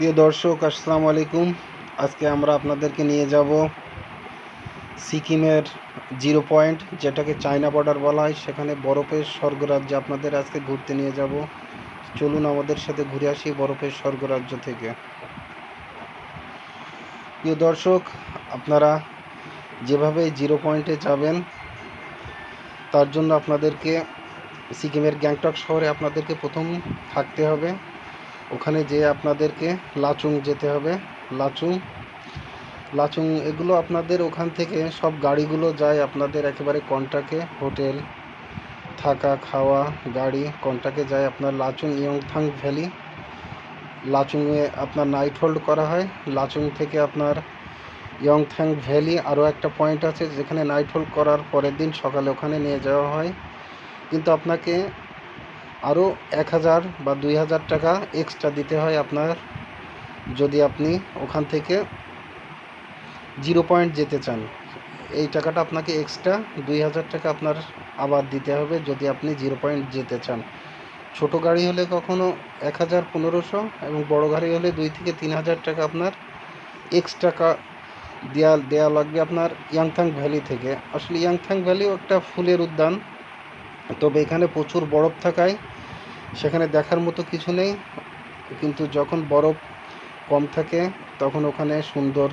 প্রিয় দর্শক, আসসালামু আলাইকুম। আজকে আমরা আপনাদেরকে নিয়ে যাব সিকিমের জিরো পয়েন্ট, যেটাকে চায়না বর্ডার বলা হয়। সেখানে বরফের স্বর্গরাজ্যে আপনাদের আজকে ঘুরতে নিয়ে যাব। চলুন আমাদের সাথে ঘুরে আসি বরফের স্বর্গরাজ্য থেকে। প্রিয় দর্শক, আপনারা যেভাবে জিরো পয়েন্টে যাবেন, তার জন্য আপনাদেরকে সিকিমের গ্যাংটক শহরে আপনাদেরকে প্রথম থাকতে হবে। ওখানে যেয়ে আপনাদেরকে লাচুং যেতে হবে। লাচুং লাচুং এগুলো আপনাদের ওখান থেকে সব গাড়িগুলো যায় আপনাদের একেবারে কন্টাকে হোটেল, থাকা, খাওয়া, গাড়ি কন্টাকে যায় আপনার লাচুং ইয়ংথাং ভ্যালি। লাচুংয়ে আপনার নাইট হোল্ড করা হয়। লাচুং থেকে আপনার ইয়ংথ্যাং ভ্যালি আরও একটা পয়েন্ট আছে যেখানে নাইট হোল্ড করার পরের দিন সকালে ওখানে নিয়ে যাওয়া হয়। কিন্তু আপনাকে আরও এক হাজার বা দুই হাজার টাকা এক্সট্রা দিতে হয় আপনার, যদি আপনি ওখান থেকে জিরো পয়েন্ট যেতে চান। এই টাকাটা আপনাকে এক্সট্রা দুই হাজার টাকা আপনার আবার দিতে হবে যদি আপনি জিরো পয়েন্ট যেতে চান। ছোট গাড়ি হলে কখনো এক হাজার পনেরোশো এবং বড় গাড়ি হলে দুই থেকে তিন হাজার টাকা আপনার এক্সট্রা কা দেওয়া দেওয়া লাগবে আপনার ইয়াংথাং ভ্যালি থেকে। আসলে ইয়াংথাং ভ্যালিও একটা ফুলের উদ্যান। তবে এখানে প্রচুর বরফ থাকায় সেখানে দেখার মতো কিছু নেই। কিন্তু যখন বরফ কম থাকে, তখন ওখানে সুন্দর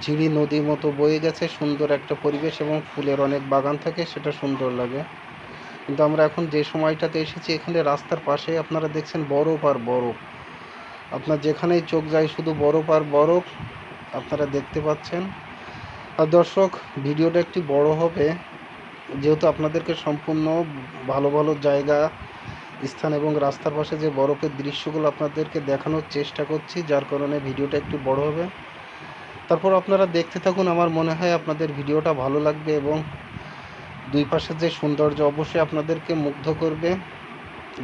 ঝিরি নদীর মতো বয়ে গেছে, সুন্দর একটা পরিবেশ এবং ফুলের অনেক বাগান থাকে, সেটা সুন্দর লাগে। কিন্তু আমরা এখন যে সময়টাতে এসেছি, এখানে রাস্তার পাশে আপনারা দেখছেন বরফ আর বরফ। আপনার যেখানেই চোখ যায় শুধু বরফ আর বরফ, আপনারা দেখতে পাচ্ছেন। আর দর্শক, ভিডিওটা একটি বড় হবে। যেহেতু আপনাদেরকে সম্পূর্ণ ভালো ভালো জায়গা, স্থান এবং রাস্তার পাশে যে বরফের দৃশ্যগুলো আপনাদেরকে দেখানোর চেষ্টা করছি, যার কারণে ভিডিওটা একটু বড় হবে। তারপর আপনারা দেখতে থাকুন, আমার মনে হয় আপনাদের ভিডিওটা ভালো লাগবে এবং দুই পাশের যে সৌন্দর্য অবশ্যই আপনাদেরকে মুগ্ধ করবে।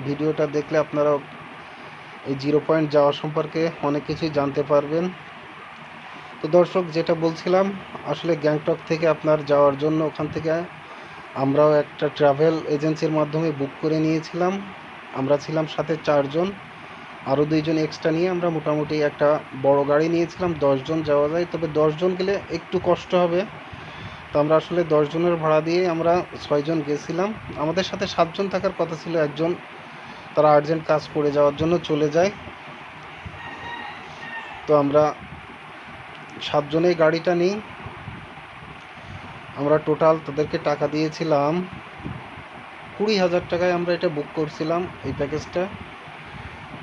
ভিডিওটা দেখলে আপনারা এই জিরো পয়েন্ট যাওয়া সম্পর্কে অনেক কিছুই জানতে পারবেন। তো দর্শক, যেটা বলছিলাম, আসলে গ্যাংটক থেকে আপনার যাওয়ার জন্য ওখান থেকে আমরাও একটা ট্রাভেল এজেন্সির মাধ্যমে বুক করে নিয়েছিলাম। আমরা ছিলাম সাথে চারজন, আরও দুইজন এক্সট্রা নিয়ে আমরা মোটামুটি একটা বড় গাড়ি নিয়েছিলাম, দশজন যাওয়া যায়। তবে দশজন গেলে একটু কষ্ট হবে। তো আমরা আসলে দশজনের ভাড়া দিয়ে আমরা ছয়জন গেছিলাম। আমাদের সাথে সাতজন থাকার কথা ছিল, একজন তারা আর্জেন্ট কাজ করে যাওয়ার জন্য চলে যায়। তো আমরা সাতজনেই গাড়িটা নিই। আমরা টোটাল তাদেরকে টাকা দিয়েছিলাম কুড়ি হাজার টাকায় আমরা এটা বুক করছিলাম এই প্যাকেজটা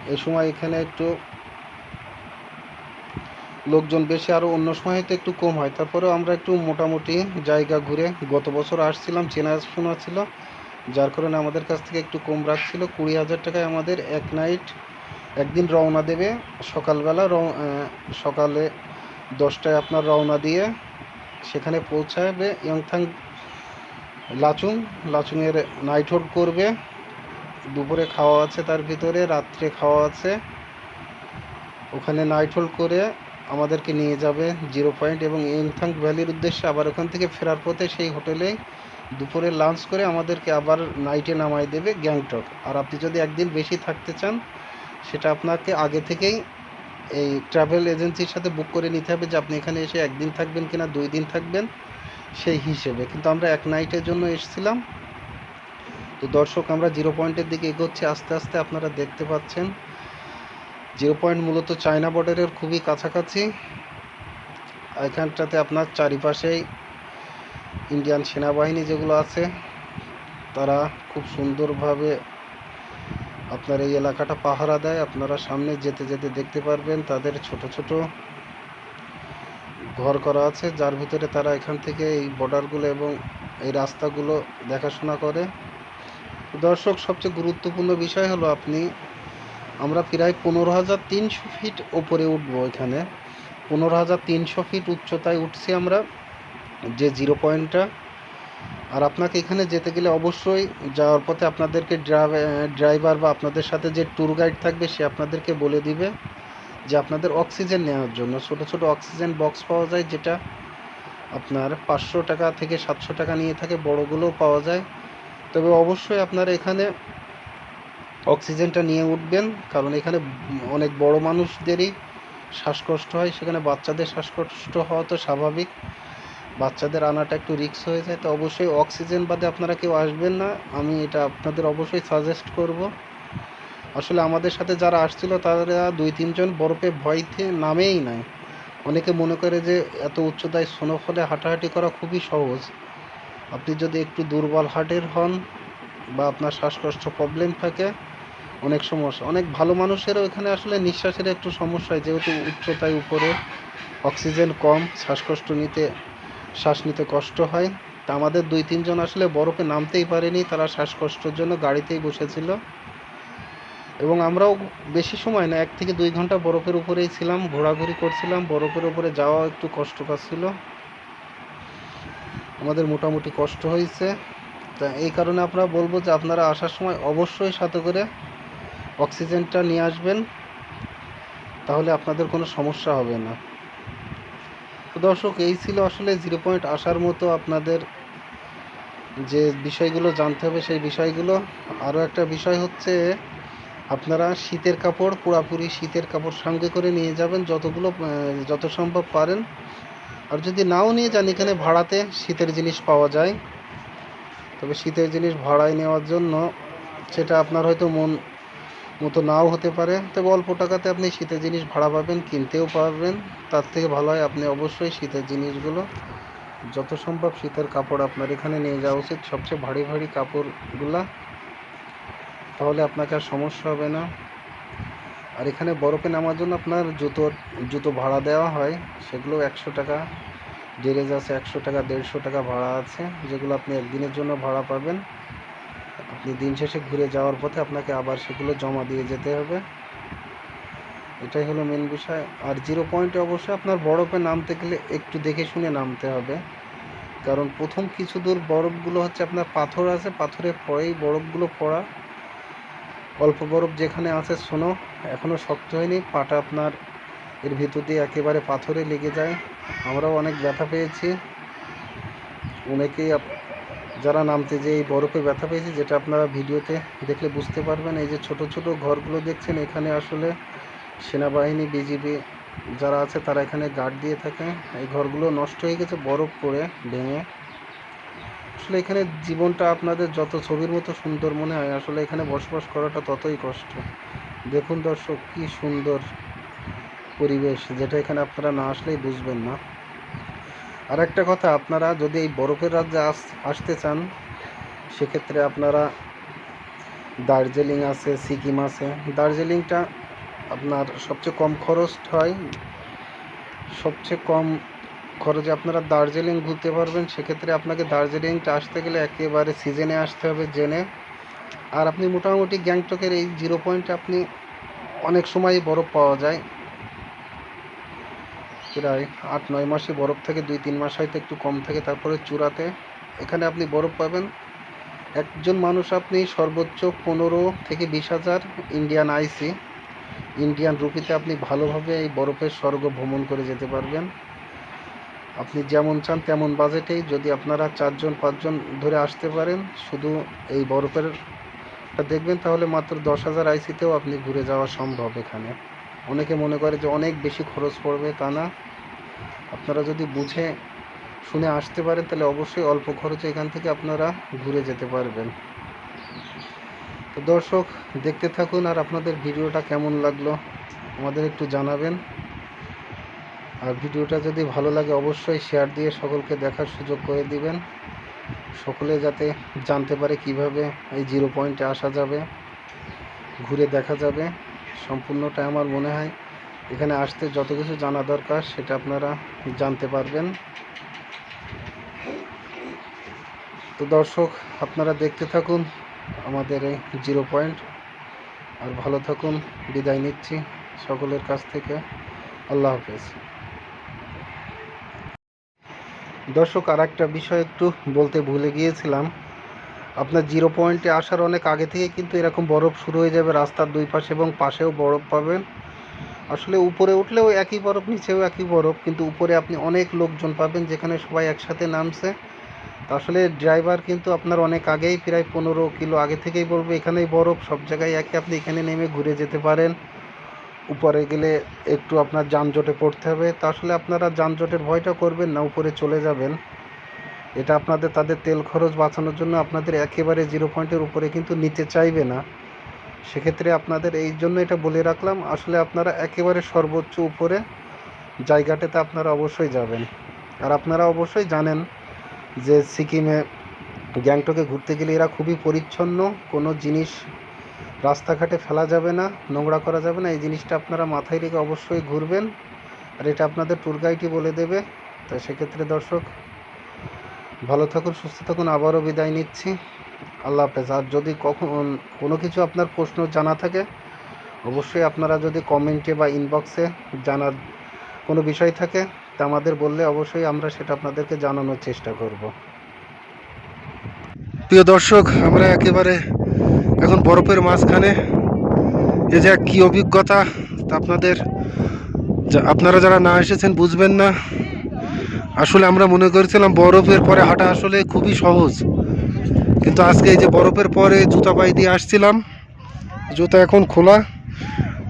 এই সময় এখানে একটু লোকজন বেশি আরও অন্য সময় হয়তো একটু কম হয়। তারপরেও আমরা একটু মোটামুটি জায়গা ঘুরে গত বছর আসছিলাম, চেনা শোনা ছিল, যার কারণে আমাদের কাছ থেকে একটু কম রাখছিল। কুড়ি হাজার টাকায় আমাদের এক নাইট একদিন রওনা দেবে। সকালবেলা রও- সকালে দশটায় আপনার রওনা দিয়ে সেখানে পৌঁছাবে ইয়ংথাং লাচুং। লাচুংয়ের নাইট হোল্ড করবে। দুপুরে খাওয়া আছে তার ভিতরে, রাত্রে খাওয়া আছে। ওখানে নাইট হোল্ড করে আমাদেরকে নিয়ে যাবে জিরো পয়েন্ট এবং ইয়ংথাং ভ্যালির উদ্দেশ্যে আবার ওখান থেকে ফেরার পথে সেই হোটেলে দুপুরে লাঞ্চ করে আমাদেরকে আবার নাইটে নামাই দেবে গ্যাংটক। আর আপনি যদি একদিন বেশি থাকতে চান, সেটা আপনাকে আগে থেকেই এই ট্রাভেল এজেন্সির সাথে বুক করে নিতে হবে যে আপনি এখানে এসে একদিন থাকবেন কিনা, দুই দিন থাকবেন, সেই হিসেবে। কিন্তু আমরা এক নাইটের জন্য এসেছিলাম। তো দর্শক, আমরা জিরো পয়েন্টের দিকে এগোচ্ছি। আস্তে আস্তে আপনারা দেখতে পাচ্ছেন জিরো পয়েন্ট মূলত চায়না বর্ডারের খুবই কাছাকাছি। এখানটাতে আপনার চারিপাশেই ইন্ডিয়ান সেনাবাহিনী যেগুলো আছে, তারা খুব সুন্দরভাবে আপনার এই এলাকাটা পাহারা দেয়, আপনারা সামনে যেতে যেতে দেখতে পারবেন, তাদের ছোট ছোট ঘর করা আছে, যার ভিতরে তারা এখান থেকে এই বর্ডারগুলো এবং এই রাস্তাগুলো দেখাশোনা করে। দর্শক, সবচেয়ে গুরুত্বপূর্ণ বিষয় হলো আপনি, আমরা প্রায় পনেরো হাজার তিনশো ফিট ওপরে উঠবো এখানে। পনেরো হাজার তিনশো ফিট উচ্চতায় উঠছি আমরা, যে জিরো পয়েন্টটা। আর আপনাকে এখানে যেতে গেলে অবশ্যই যাওয়ার পথে আপনাদেরকে ড্রাইভার বা আপনাদের সাথে যে ট্যুর গাইড থাকবে সে আপনাদেরকে বলে দিবে যে আপনাদের অক্সিজেন নেওয়ার জন্য। ছোট ছোট অক্সিজেন বক্স পাওয়া যায় যেটা আপনার পাঁচশো টাকা থেকে সাতশো টাকা নিয়ে থাকে, বড়গুলোও পাওয়া যায়। তবে অবশ্যই আপনার এখানে অক্সিজেনটা নিয়ে উঠবেন, কারণ এখানে অনেক বড় মানুষদেরই শ্বাসকষ্ট হয়, সেখানে বাচ্চাদের শ্বাসকষ্ট হওয়া তো স্বাভাবিক। বাচ্চাদের আনাটা একটু রিস্ক হয়ে যায়, তো অবশ্যই অক্সিজেন বাদে আপনারা কেউ আসবেন না। আমি এটা আপনাদের অবশ্যই সাজেস্ট করব। আসলে আমাদের সাথে যারা আসছিল, তারা দুই, তিনজন বরফে ভয়তে নামেই নাই। অনেকে মনে করে যে এত উচ্চতায় স্নোফলে হাঁটাহাঁটি করা খুবই সহজ। আপনি যদি একটু দুর্বল হার্টের হন বা আপনার শ্বাসকষ্ট প্রবলেম থাকে, অনেক সমস্যা। অনেক ভালো মানুষেরও এখানে আসলে নিঃশ্বাসের একটু সমস্যা হয়, যেহেতু উচ্চতায় উপরে অক্সিজেন কম, শ্বাসকষ্ট নিতে শ্বাস নিতে কষ্ট হয়। তা আমাদের দুই তিনজন আসলে বরফে নামতেই পারেনি। তারা শ্বাসকষ্টের জন্য গাড়িতেই বসেছিল। এবং আমরাও বেশি সময় না, এক থেকে দুই ঘণ্টা বরফের উপরেই ছিলাম, ঘোরাঘুরি করছিলাম। বরফের উপরে যাওয়া একটু কষ্টকর ছিল আমাদের মোটামুটি কষ্ট হয়েছে। তা এই কারণে আপনারা বলব যে আপনারা আসার সময় অবশ্যই সাথে করে অক্সিজেনটা নিয়ে আসবেন। তাহলে আপনাদের কোনো সমস্যা হবে না। তো দর্শক, এই ছিল আসলে জিরো পয়েন্ট আসার মতো আপনাদের যে বিষয়গুলো জানতে হবে সেই বিষয়গুলো। আরও একটা বিষয় হচ্ছে, আপনারা শীতের কাপড়, পুরাপুরি শীতের কাপড় সঙ্গে করে নিয়ে যাবেন যতগুলো যত সম্ভব পারেন। আর যদি নাও নিয়ে যান, এখানে ভাড়াতে শীতের জিনিস পাওয়া যায়। তবে শীতের জিনিস ভাড়ায় নেওয়ার জন্য, সেটা আপনার হয়তো মন মতো নাও হতে পারে। তবে অল্প টাকাতে আপনি শীতের জিনিস ভাড়া পাবেন, কিনতেও পারবেন। তার থেকে ভালো হয় আপনি অবশ্যই শীতের জিনিসগুলো যত সম্ভব শীতের কাপড় আপনার এখানে নিয়ে যাওয়া উচিত। সবচেয়ে ভারী ভারী কাপড়গুলা, তাহলে আপনাকে আর সমস্যা হবে না। আর এখানে বরফে নামার জন্য আপনার জুতো জুতো ভাড়া দেওয়া হয়। সেগুলো একশো টাকা ডেরেজ আছে একশো টাকা, দেড়শো টাকা ভাড়া আছে। যেগুলো আপনি একদিনের জন্য ভাড়া পাবেন। দিন শেষে ঘুরে যাওয়ার পথে আপনাকে আবার সেগুলো জমা দিয়ে যেতে হবে। এটাই হলো মেন বিষয়। আর জিরো পয়েন্টে অবশ্যই আপনার বরফে নামতে গেলে একটু দেখে শুনে নামতে হবে। কারণ প্রথম কিছু দূর বরফগুলো হচ্ছে আপনার পাথর আছে, পাথরের পরেই বরফগুলো পড়া। অল্প বরফ যেখানে আছে শোনো এখনও শক্ত হয়নি, পাটা আপনার এর ভিতর দিয়ে একেবারে পাথরে লেগে যায়। আমরাও অনেক ব্যথা পেয়েছি। অনেকেই যারা নামতে যে এই বরফে ব্যথা পেয়েছে, যেটা আপনারা ভিডিওতে দেখলে বুঝতে পারবেন, এই যে ছোট ছোট ঘরগুলো দেখছেন, এখানে আসলে সেনাবাহিনী, বিজিবি যারা আছে, তারা এখানে গার্ড দিয়ে থাকে। এই ঘরগুলো নষ্ট হয়ে গেছে, বরফ পড়ে, ভেঙে। আসলে এখানে জীবনটা আপনাদের যত ছবির মতো সুন্দর মনে হয়, আসলে এখানে বসবাস করাটা ততই কষ্ট। দেখুন দর্শক, কি সুন্দর পরিবেশ, যেটা এখানে আপনারা না আসলেই বুঝবেন না। আর একটা কথা, আপনারা যদি এই বরফের রাজ্যে আস, আসতে চান, সেক্ষেত্রে আপনারা দার্জিলিং আছে, সিকিম আছে। দার্জিলিংটা আপনার সবচেয়ে কম খরচ হয়। সবচেয়ে কম খরচে আপনারা দার্জিলিং ঘুরতে পারবেন। সেক্ষেত্রে আপনাকে দার্জিলিংটা আসতে গেলে একেবারে সিজনে আসতে হবে, জেনে। আর আপনি মোটামুটি গ্যাংটকের এই জিরো পয়েন্টে আপনি অনেক সময় বরফ পাওয়া যায়। প্রায় আট, নয় মাসে বরফ থাকে দুই, তিন মাস হয়তো একটু কম থাকে, তারপরে চূড়াতে। এখানে আপনি বরফ পাবেন। একজন মানুষ আপনি সর্বোচ্চ পনেরো থেকে বিশ হাজার ইন্ডিয়ান আইসি ইন্ডিয়ান রুপিতে আপনি ভালোভাবে এই বরফের স্বর্গ ভ্রমণ করে যেতে পারবেন। আপনি যেমন চান তেমন বাজেটেই যদি আপনারা চারজন, পাঁচজন ধরে আসতে পারেন, শুধু এই বরফের দেখবেন, তাহলে মাত্র দশ হাজার আইসিতেও আপনি ঘুরে যাওয়া সম্ভব এখানে। অনেকে মনে করে যে অনেক বেশি খরচ পড়বে, তা না। আপনারা যদি বুঝে, শুনে আসতে পারেন, তাহলে অবশ্যই অল্প খরচে এখান থেকে আপনারা ঘুরে যেতে পারবেন। তো দর্শক, দেখতে থাকুন আর আপনাদের ভিডিওটা কেমন লাগল, আমাদের একটু জানাবেন। আর ভিডিওটা যদি ভালো লাগে, অবশ্যই শেয়ার দিয়ে সকলকে দেখার সুযোগ করে দিবেন। সকলে যাতে জানতে পারে কীভাবে এই জিরো পয়েন্টে আসা যাবে, ঘুরে দেখা যাবে। সম্পূর্ণটা আমার মনে হয়। এখানে আসতে যত কিছু জানা দরকার সেটা আপনারা জানতে পারবেন। তো দর্শক, আপনারা দেখতে থাকুন আমাদের এই জিরো পয়েন্ট। আর ভালো থাকুন, বিদায় নিচ্ছি সকলের কাছ থেকে। আল্লাহ হাফেজ। দর্শক আর একটা বিষয় একটু বলতে ভুলে গিয়েছিলাম। আপনার জিরো পয়েন্টে আসার অনেক আগে থেকে কিন্তু এরকম বরফ শুরু হয়ে যাবে রাস্তার দুই পাশে এবং পাশেও বরফ পাবেন। আসলে উপরে উঠলেও একই বরফ, নিচেও একই বরফ, কিন্তু উপরে আপনি অনেক লোকজন পাবেন যেখানে সবাই একসাথে নামছে। আসলে ড্রাইভার কিন্তু আপনার অনেক আগেই প্রায় পনেরো কিলো আগে থেকেই বলব, এখানেই বরফ, সব জায়গায় একে আপনি এখানে নেমে ঘুরে যেতে পারেন। উপরে গেলে একটু আপনার যানজটে পড়তে হবে। তা আসলে আপনারা যানজটের ভয়টা করবেন না, উপরে চলে যাবেন। এটা আপনাদের, তাদের তেল খরচ বাঁচানোর জন্য আপনাদের একেবারে জিরো পয়েন্টের উপরে কিন্তু নিতে চাইবে না। সেক্ষেত্রে আপনাদের এই জন্য এটা বলে রাখলাম, আসলে আপনারা একেবারে সর্বোচ্চ উপরে জায়গাটাতে আপনারা অবশ্যই যাবেন। আর আপনারা অবশ্যই জানেন যে সিকিমে, গ্যাংটকে ঘুরতে গেলে এরা খুবই পরিচ্ছন্ন, কোনো জিনিস রাস্তাঘাটে ফেলা যাবে না, নোংরা করা যাবে না, এই জিনিসটা আপনারা মাথায় রেখে অবশ্যই ঘুরবেন। আর এটা আপনাদের ট্যুর গাইডই বলে দেবে। তো সেক্ষেত্রে দর্শক ভালো থাকুন, সুস্থ থাকুন, আবারও বিদায় নিচ্ছি। আল্লাহ হাফেজ। আর যদি কখন, কোনো কিছু আপনার প্রশ্ন জানা থাকে, অবশ্যই আপনারা যদি কমেন্টে বা ইনবক্সে জানার কোনো বিষয় থাকে, তা আমাদের বললে অবশ্যই আমরা সেটা আপনাদেরকে জানানোর চেষ্টা করব। প্রিয় দর্শক, আমরা একেবারে এখন বরফের মাঝখানে। এ যে কী অভিজ্ঞতা, তা আপনাদের আপনারা যারা না এসেছেন বুঝবেন না। আসলে আমরা মনে করেছিলাম বরফের পরে হাঁটা আসলে খুবই সহজ। কিন্তু আজকে এই যে বরফের পরে জুতা পাই দিয়ে আসছিলাম, জুতা এখন খোলা।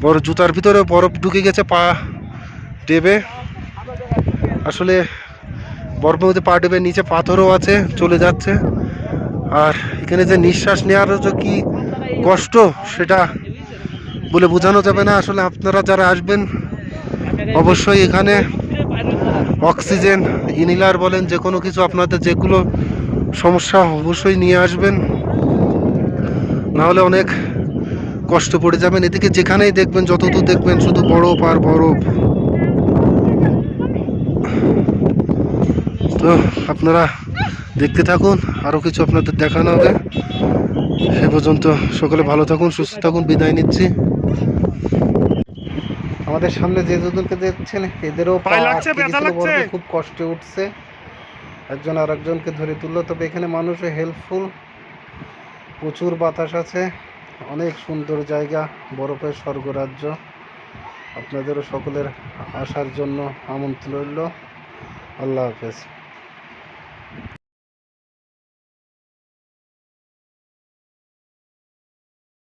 বড় জুতার ভিতরে বরফ ঢুকে গেছে পা ডেবে আসলে বরফের মধ্যে পা দেবে নিচে পাথরও আছে, চলে যাচ্ছে। আর এখানে যে নিঃশ্বাস নেওয়ারও যে কি কষ্ট, সেটা বলে বোঝানো যাবে না। আসলে আপনারা যারা আসবেন, অবশ্যই এখানে অক্সিজেন ইনিলার বলেন, যে কোনো কিছু আপনাদের যেগুলো সমস্যা, অবশ্যই নিয়ে আসবেন। নাহলে অনেক কষ্ট পড়ে যাবেন। এদিকে যেখানেই দেখবেন, যতদূর দেখবেন, শুধু বরফ আর বরফ। তো আপনারা দেখতে থাকুন আরও কিছু আপনাদের দেখানো হবে। সে পর্যন্ত সকলে ভালো থাকুন, সুস্থ থাকুন, বিদায় নিচ্ছি। আমাদের সামনে যে দুজনকে দেখছেন এদেরও খুব কষ্টে উঠছে। একজন আর একজনকে ধরে তুললো তবে এখানে মানুষও হেল্পফুল প্রচুর বাতাস আছে অনেক সুন্দর জায়গা বরফের স্বর্গরাজ্য। আপনাদেরও সকলের আসার জন্য আমন্ত্রণ রইল। আল্লাহ হাফেজ।